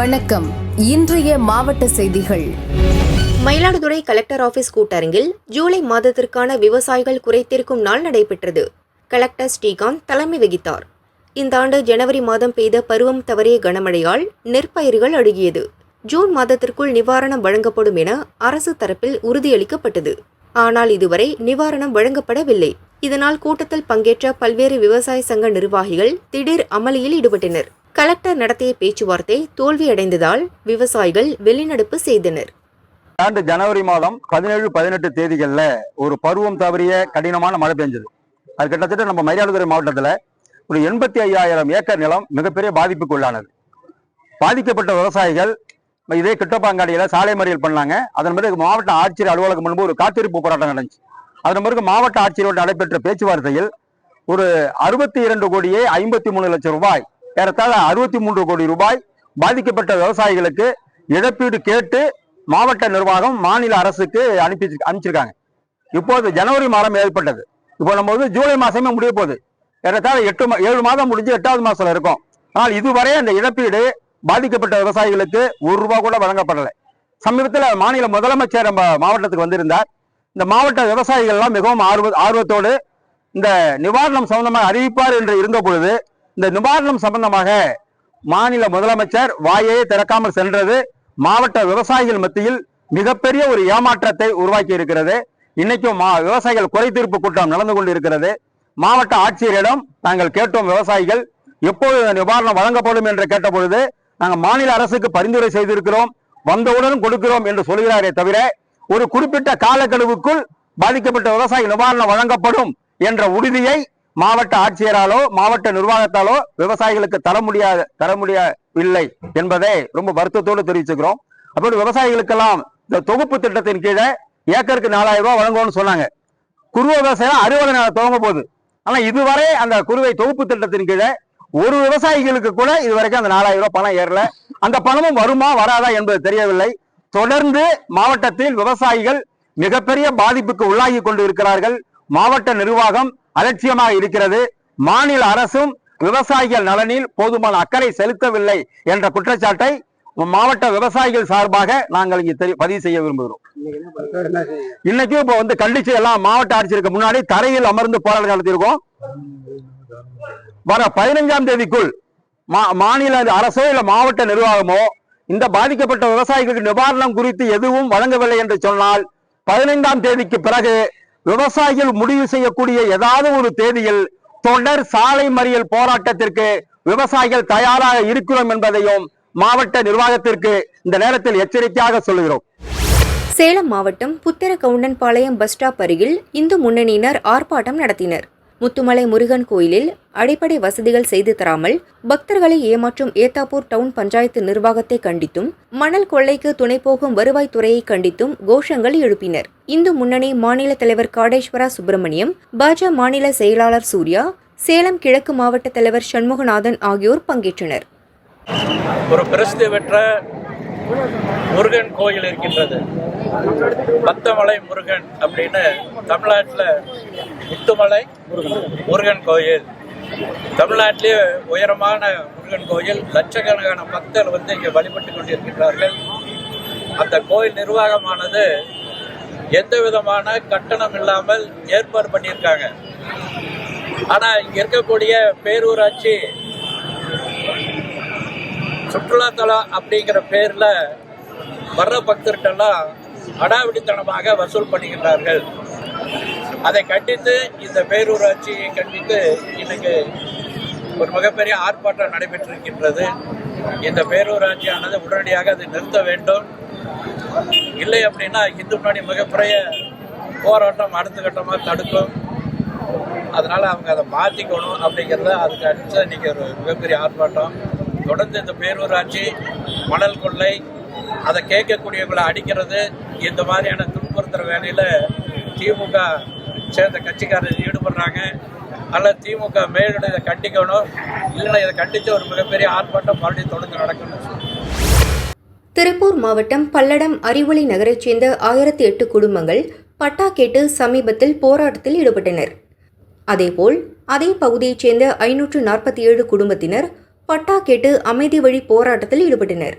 வணக்கம். இன்றைய மாவட்ட செய்திகள். மயிலாடுதுறை கலெக்டர் ஆபீஸ் கூட்டரங்கில் ஜூலை மாதத்திற்கான விவசாயிகள் குறைத்திருக்கும் நாள் நடைபெற்றது. கலெக்டர் ஸ்ரீகாந்த் தலைமை வகித்தார். இந்த ஆண்டு ஜனவரி மாதம் பெய்த பருவம் தவறிய கனமழையால் நெற்பயிர்கள் அழுகியது. ஜூன் மாதத்திற்குள் நிவாரணம் வழங்கப்படும் என அரசு தரப்பில் உறுதியளிக்கப்பட்டது. ஆனால் இதுவரை நிவாரணம் வழங்கப்படவில்லை. இதனால் கூட்டத்தில் பங்கேற்ற பல்வேறு விவசாய சங்க நிர்வாகிகள் திடீர் அமளியில் ஈடுபட்டனர். கலெக்டர் நடத்திய பேச்சுவார்த்தை தோல்வியடைந்ததால் விவசாயிகள் வெளிநடப்பு செய்தனர். ஆண்டு ஜனவரி மாதம் பதினேழு பதினெட்டு தேதிகளில் ஒரு பருவம் தவறிய கடினமான மழை பெஞ்சது. அது கிட்டத்தட்ட நம்ம மயிலாடுதுறை மாவட்டத்தில் ஒரு எண்பத்தி ஐயாயிரம் ஏக்கர் நிலம் மிகப்பெரிய பாதிப்புக்கு உள்ளானது. பாதிக்கப்பட்ட விவசாயிகள் இதே கிட்டப்பாங்காடியில் சாலை மறியல் பண்ணாங்க. அதன் பிறகு மாவட்ட ஆட்சியர் அலுவலகம் முன்பு ஒரு காத்திருப்பு போராட்டம் நடந்துச்சு. அதன் பிறகு மாவட்ட ஆட்சியரோடு நடைபெற்ற பேச்சுவார்த்தையில் ஒரு அறுபத்தி இரண்டு கோடியே ஐம்பத்தி மூணு லட்சம் ரூபாய் ஏறத்தாழ அறுபத்தி மூன்று கோடி ரூபாய் பாதிக்கப்பட்ட விவசாயிகளுக்கு இழப்பீடு கேட்டு மாவட்ட நிர்வாகம் மாநில அரசுக்கு அனுப்பி அனுப்பிச்சிருக்காங்க. இப்போது ஜனவரி மாதம் ஏற்பட்டது. இப்போ நம்ம வந்து ஜூலை மாதமே முடிய போகுது. ஏறத்தாழ எட்டு மா- ஏழு மாதம் முடிஞ்சு எட்டாவது மாதத்தில் இருக்கும். ஆனால் இதுவரை அந்த இழப்பீடு பாதிக்கப்பட்ட விவசாயிகளுக்கு ஒரு ரூபா கூட வழங்கப்படலை. சமீபத்தில் மாநில முதலமைச்சர் நம்ம மாவட்டத்துக்கு வந்திருந்தார். இந்த மாவட்ட விவசாயிகள்லாம் மிகவும் ஆர்வ ஆர்வத்தோடு இந்த நிவாரணம் சம்பந்தமாக அறிவிப்பார் என்று இருந்த பொழுது இந்த நிவாரணம் சம்பந்தமாக மாநில முதலமைச்சர் வாயை திறக்காமல் சென்றது மாவட்ட விவசாயிகள் மத்தியில் மிகப்பெரிய ஒரு ஏமாற்றத்தை உருவாக்கி இருக்கிறது. இன்னைக்கும் மா விவசாயிகள் குறைதீர்ப்பு கூட்டம் நடந்து கொண்டிருக்கிறது. மாவட்ட ஆட்சியரிடம் நாங்கள் கேட்டோம் விவசாயிகள் எப்போது நிவாரணம் வழங்கப்படும் என்று கேட்டபொழுது நாங்கள் மாநில அரசுக்கு பரிந்துரை செய்திருக்கிறோம் வந்தவுடன் கொடுக்கிறோம் என்று சொல்கிறாரே தவிர ஒரு குறிப்பிட்ட காலக்கெடுவுக்குள் பாதிக்கப்பட்ட விவசாய நிவாரணம் வழங்கப்படும் என்ற உறுதியை மாவட்ட ஆட்சியராலோ மாவட்ட நிர்வாகத்தாலோ விவசாயிகளுக்கு தர முடியாத தர முடியவில்லை என்பதை ரொம்ப வருத்தத்தோடு தெரிவிச்சுக்கிறோம். அப்படி விவசாயிகளுக்கெல்லாம் இந்த தொகுப்பு திட்டத்தின் கீழே ஏக்கருக்கு நாலாயிரம் ரூபாய் வழங்கும்னு சொன்னாங்க. குறுவை விவசாயம் அறுபது நாள் துவங்க போகுது. ஆனா இதுவரை அந்த குறுவை தொகுப்பு திட்டத்தின் கீழே ஒரு விவசாயிகளுக்கு கூட இதுவரைக்கும் அந்த நாலாயிரம் ரூபாய் பணம் ஏறல. அந்த பணமும் வருமா வராதா என்பது தெரியவில்லை. தொடர்ந்து மாவட்டத்தில் விவசாயிகள் மிகப்பெரிய பாதிப்புக்கு உள்ளாகி கொண்டு இருக்கிறார்கள். மாவட்ட நிர்வாகம் அலட்சியமாக இருக்கிறது. மாநில அரசும் விவசாயிகள் நலனில் போதுமான அக்கறை செலுத்தவில்லை என்ற குற்றச்சாட்டை மாவட்ட விவசாயிகள் சார்பாக நாங்கள் இங்கே பதிவு செய்ய விரும்புகிறோம். இன்னைக்கு இப்போ வந்து கண்டிச்சு எல்லாம் மாவட்ட ஆட்சியருக்கு முன்னாடி தரையில் அமர்ந்து போராட்டம் நடத்தியிருக்கோம். வர பதினைஞ்சாம் தேதிக்குள் மா- மாநில அரசோ இல்ல மாவட்ட நிர்வாகமோ இந்த பாதிக்கப்பட்ட விவசாயிகளுக்கு நிவாரணம் குறித்து எதுவும் வழங்கவில்லை என்று சொன்னால் பதினைந்தாம் தேதிக்கு பிறகு விவசாயிகள் முடிவு செய்யக்கூடிய ஏதாவது ஒரு தேதியில் தொடர் சாலை மறியல் போராட்டத்திற்கு விவசாயிகள் தயாராக இருக்கிறோம் என்பதையும் மாவட்ட நிர்வாகத்திற்கு இந்த நேரத்தில் எச்சரிக்கையாக சொல்லுகிறோம். சேலம் மாவட்டம் புத்திர கவுண்டன்பாளையம் பஸ் ஸ்டாப் அருகில் இந்து முன்னணியினர் ஆர்ப்பாட்டம் நடத்தினர். முத்துமலை முருகன் கோயிலில் அடிப்படை வசதிகள் செய்து தராமல் பக்தர்களை ஏமாற்றும் ஏத்தாப்பூர் டவுன் பஞ்சாயத்து நிர்வாகத்தை கண்டித்தும் மணல் கொள்ளைக்கு துணை போகும் வருவாய்த்துறையை கண்டித்தும் கோஷங்கள் எழுப்பினர். இந்து முன்னணி மாநில தலைவர் காடேஸ்வரா சுப்பிரமணியம் பாஜ மாநில செயலாளர் சூர்யா சேலம் கிழக்கு மாவட்ட தலைவர் சண்முகநாதன் ஆகியோர் பங்கேற்றனர். ஒரு பிரசித்தி பெற்ற முருகன் கோயில் இருக்கின்றது. பத்தமலை முருகன் அப்படின்னு தமிழ்நாட்டில் முத்துமலை முருகன் கோயில். தமிழ்நாட்டிலேயே உயரமான முருகன் கோயில். லட்சக்கணக்கான பக்தர்கள் வந்து இங்கே வழிபட்டு கொண்டிருக்கின்றார்கள். அந்த கோயில் நிர்வாகமானது எந்த விதமான கட்டணம் இல்லாமல் ஏற்பாடு பண்ணியிருக்காங்க. ஆனால் இங்கே இருக்கக்கூடிய பேரூராட்சி சுற்றுலாத்தலம் அப்படிங்கிற பேரில் வர்ற பக்தர்களெல்லாம் அடாவடித்தனமாக வசூல் பண்ணுகின்றார்கள். அதை கண்டித்து இந்த பேரூராட்சியை கண்டித்து இன்னைக்கு ஒரு மிகப்பெரிய ஆர்ப்பாட்டம் நடைபெற்றிருக்கின்றது. இந்த பேரூராட்சியானது உடனடியாக அதை நிறுத்த வேண்டும். இல்லை அப்படின்னா இந்து முன்னாடி மிகப்பெரிய போராட்டம் அடுத்த கட்டமாக தடுக்கும். அதனால அவங்க அதை மாற்றிக்கணும் அப்படிங்கிறத அதுக்கு அடிச்சு இன்னைக்கு ஒரு மிகப்பெரிய ஆர்ப்பாட்டம். தொடர்ந்து இந்த பேரூராட்சி மணல் கொள்ளை அதை கேட்கக்கூடியவங்களை அடிக்கிறது இந்த மாதிரியான துன்புறுத்துற வேலையில் திமுக சேர்ந்த கட்சிக்காரர் ஈடுபடுறாங்க. அல்ல திமுக மேலும் இதை கண்டிக்கணும் இல்லைன்னா இதை கண்டித்து ஒரு மிகப்பெரிய ஆர்ப்பாட்டம் மறுபடியும் தொடர்ந்து நடக்கணும் திருப்பூர் மாவட்டம் பல்லடம் அறிவொளி நகரைச் சேர்ந்த ஆயிரத்தி எட்டு குடும்பங்கள் பட்டா கேட்டு சமீபத்தில் போராட்டத்தில் ஈடுபட்டனர். அதேபோல் அதே பகுதியைச் சேர்ந்த ஐநூற்று நாற்பத்தி ஏழு குடும்பத்தினர் பட்டா கேட்டு அமைதி வழி போராட்டத்தில் ஈடுபட்டனர்.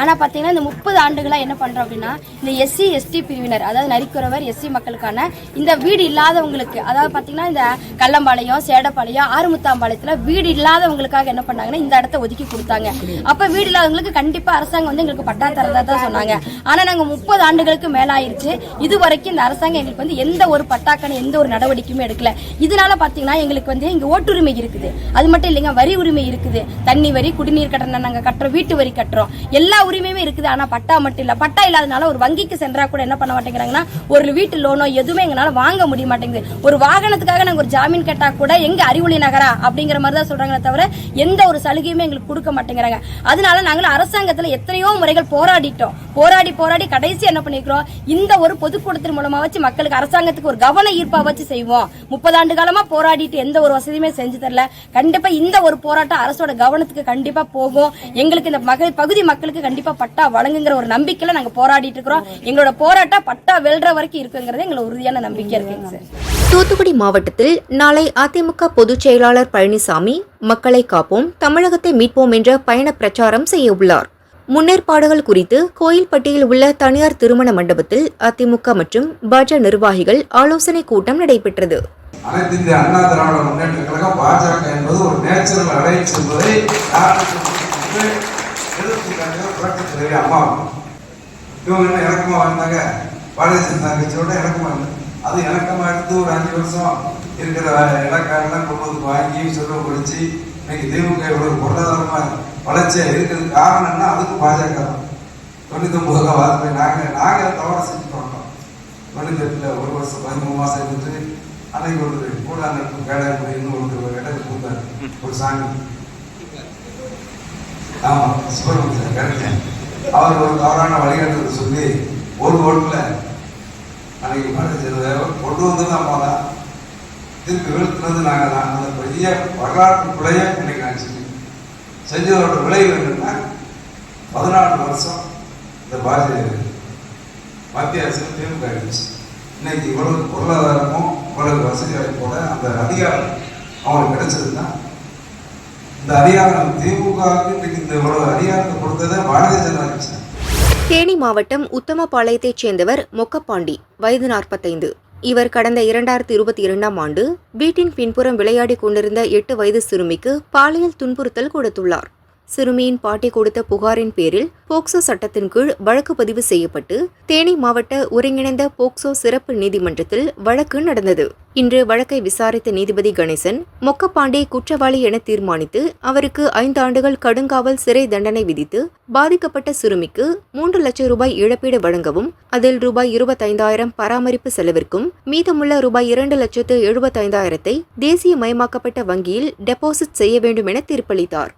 ஆனால் பார்த்தீங்கன்னா இந்த முப்பது ஆண்டுகளாக என்ன பண்ணுறோம் அப்படின்னா இந்த எஸ்சி எஸ்டி பிரிவினர் அதாவது நரிக்குறவர் எஸ்சி மக்களுக்கான இந்த வீடு இல்லாதவங்களுக்கு அதாவது பார்த்தீங்கன்னா இந்த கள்ளம்பாளையம் சேடப்பாளையம் ஆறுமுத்தாம்பாளையத்தில் வீடு இல்லாதவங்களுக்காக என்ன பண்ணாங்கன்னா இந்த இடத்த ஒதுக்கி கொடுத்தாங்க. அப்போ வீடு இல்லாதவங்களுக்கு கண்டிப்பாக அரசாங்கம் வந்து எங்களுக்கு பட்டா தரதா தான் சொன்னாங்க. ஆனால் நாங்கள் முப்பது ஆண்டுகளுக்கு மேலாயிருச்சு. இது வரைக்கும் இந்த அரசாங்கம் எங்களுக்கு வந்து எந்த ஒரு பட்டாக்கான எந்த ஒரு நடவடிக்கையுமே எடுக்கல. இதனால பார்த்தீங்கன்னா எங்களுக்கு வந்து இங்கே ஓட்டுரிமை இருக்குது. அது மட்டும் இல்லைங்க வரி உரிமை இருக்குது. தண்ணி வரி குடிநீர் கட்டணம் நாங்கள் கட்டுறோம் வீட்டு வரி கட்டுறோம். எல்லா உரிமையுமே இருக்குது. ஆனால் பட்டா மட்டும் இல்லை. பட்டா இல்லாதனால ஒரு வங்கிக்கு சென்றா கூட என்ன பண்ண மாட்டேங்கிறாங்கன்னா ஒரு வீட்டு லோனோ எதுவுமே எங்களால வாங்க முடிய மாட்டேங்குது. ஒரு வாகனத்துக்காக நாங்கள் ஒரு ஜாமீன் கேட்டா கூட எங்க அறிவொளி நகரா அப்படிங்கிற மாதிரி தான் சொல்றாங்களே தவிர எந்த ஒரு சலுகையுமே எங்களுக்கு கொடுக்க மாட்டேங்கிறாங்க. அதனால நாங்களும் அரசாங்கத்தில் எத்தனையோ முறைகள் போராடிட்டோம். போராடி போராடி கடைசி என்ன பண்ணிருக்கிறோம் இந்த ஒரு பொதுக்கூட்டத்தின் மூலமா வச்சு மக்களுக்கு அரசாங்கத்துக்கு ஒரு கவன ஈர்ப்பா வச்சு செய்வோம். முப்பது ஆண்டு காலமா போராடிட்டு எந்த ஒரு வசதியுமே செஞ்சு தரல. கண்டிப்பா இந்த ஒரு போராட்டம் அரசோட கவனத்துக்கு கண்டிப்பா போகும். எங்களுக்கு இந்த மக பகுதி மக்களுக்கு கண்டிப்பா பட்டா வழங்குங்கிற ஒரு நம்பிக்கையில நாங்க போராடிட்டு இருக்கிறோம். எங்களோட போராட்டம் பட்டா வெல்ற வரைக்கும் இருக்குங்கிறது எங்களுக்கு உறுதியான நம்பிக்கை இருக்குங்க சார். தூத்துக்குடி மாவட்டத்தில் நாளை அதிமுக பொதுச் செயலாளர் பழனிசாமி மக்களை காப்போம் தமிழகத்தை மீட்போம் என்ற பயண பிரச்சாரம் செய்ய உள்ளார். முன்னேற்பாடுகள் குறித்து கோயில்பட்டியில் உள்ள தனியார் திருமண மண்டபத்தில் அதிமுக மற்றும் பாஜக நிர்வாகிகள் ஆலோசனை கூட்டம் நடைபெற்றது. அனைத்து இந்திய அண்ணா திராவிட முன்னேற்ற கழகம் பாஜக என்பது ஒரு நேச்சுரல் என்பதை எதிர்த்துக்காங்க புரட்சி அம்மா இவங்க என்ன இறக்கமாக வாழ்ந்தாங்க பாரதிய தங்கச்சியோட இறக்கமாக இருந்தது அது இணக்கமாக எடுத்து ஒரு அஞ்சு வருஷம் இருக்கிற இலக்காரெல்லாம் கொண்டு வந்து வாங்கி சொல்ல இன்னைக்கு திமுக இவ்வளவு பொருளாதாரமா வளர்ச்சியா இருக்கிறதுக்கு காரணம்னா அதுக்கு பாஜக தான் தொண்ணூத்தி ஒன்பதுல நாங்கள் நாங்கள் நாங்க தவறு செஞ்சு பண்ணோம் தொண்ணூத்தி எட்டுல ஒரு வருஷம் பதிமூணு மாதம் இருந்துட்டு அன்னைக்கு ஒரு கூட நட்பு இன்னும் ஒரு இடத்துக்கு கொடுத்தாரு ஒரு சாமி ஆமாம் சுப்பிரமணியன் கரெக்ட் அவர் ஒரு தவறான வழிகாட்டு சொல்லி ஒரு ஓட்டில் அன்னைக்கு பாரதிய கொண்டு வந்தது அம்மா தான் திருப்பி வீழ்த்தினது நாங்கள் தான். அந்த பெரிய வரலாற்று பிழைய இன்னைக்கு நான் செஞ்சு செஞ்சதோட விளைவு என்னன்னா பதினாலு வருஷம் இந்த பாரதிய மத்திய அரசு திமுக ஆயிடுச்சு. இன்னைக்கு இவ்வளவு பொருளாதாரமும் இவ்வளவு வசதி வாய்ப்போட அந்த அதிகாரம் அவங்களுக்கு கிடைச்சதுன்னா இந்த அதிகாரம் திமுகவுக்கு இன்னைக்கு இந்த இவ்வளவு அதிகாரத்தை கொடுத்ததை பாரதிய ஜனதா கட்சி தேனி மாவட்டம் உத்தமபாளையத்தைச் சேர்ந்தவர் மொக்கப்பாண்டி வயது நாற்பத்தைந்து. இவர் கடந்த இரண்டாயிரத்தி இருபத்தி இரண்டாம் ஆண்டு வீட்டின் பின்புறம் விளையாடிக் கொண்டிருந்த எட்டு வயது சிறுமிக்கு பாலியல் துன்புறுத்தல் கொடுத்துள்ளார். சிறுமியின் பாட்டி கொடுத்த புகாரின் பேரில் போக்சோ சட்டத்தின் கீழ் வழக்கு பதிவு செய்யப்பட்டு தேனி மாவட்ட ஒருங்கிணைந்த போக்சோ சிறப்பு நீதிமன்றத்தில் வழக்கு நடந்தது. இன்று வழக்கை விசாரித்த நீதிபதி கணேசன் மொக்கப்பாண்டே குற்றவாளி என தீர்மானித்து அவருக்கு ஐந்து ஆண்டுகள் கடுங்காவல் சிறை தண்டனை விதித்து பாதிக்கப்பட்ட சிறுமிக்கு மூன்று லட்சம் ரூபாய் இழப்பீடு வழங்கவும் அதில் ரூபாய் இருபத்தைந்தாயிரம் பராமரிப்பு செலவிற்கும் மீதமுள்ள ரூபாய் இரண்டு லட்சத்து எழுபத்தைந்தாயிரத்தை தேசிய மயமாக்கப்பட்ட வங்கியில் டெபாசிட் செய்ய வேண்டும் என தீர்ப்பளித்தார்.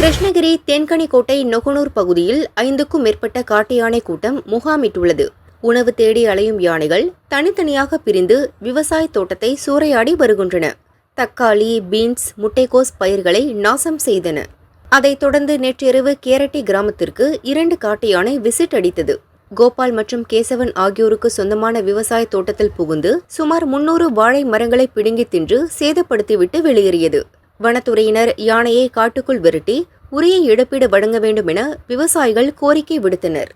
கிருஷ்ணகிரி தென்கனிக்கோட்டை நொகுனூர் பகுதியில் ஐந்துக்கும் மேற்பட்ட காட்டு யானை கூட்டம் முகாமிட்டுள்ளது. உணவு தேடி அலையும் யானைகள் தனித்தனியாக பிரிந்து விவசாய தோட்டத்தை சூறையாடி வருகின்றன. தக்காளி பீன்ஸ் முட்டைக்கோஸ் பயிர்களை நாசம் செய்தன. அதைத் தொடர்ந்து நேற்றிரவு கேரட்டி கிராமத்திற்கு இரண்டு காட்டு யானை விசிட் அடித்தது. கோபால் மற்றும் கேசவன் ஆகியோருக்கு சொந்தமான விவசாய தோட்டத்தில் புகுந்து சுமார் முன்னூறு வாழை மரங்களை பிடுங்கி தின்று சேதப்படுத்திவிட்டு வெளியேறியது. வனத்துறையினர் யானையை காட்டுக்குள் விரட்டி உரிய இழப்பீடு வழங்க வேண்டும் என விவசாயிகள் கோரிக்கை விடுத்தனர்.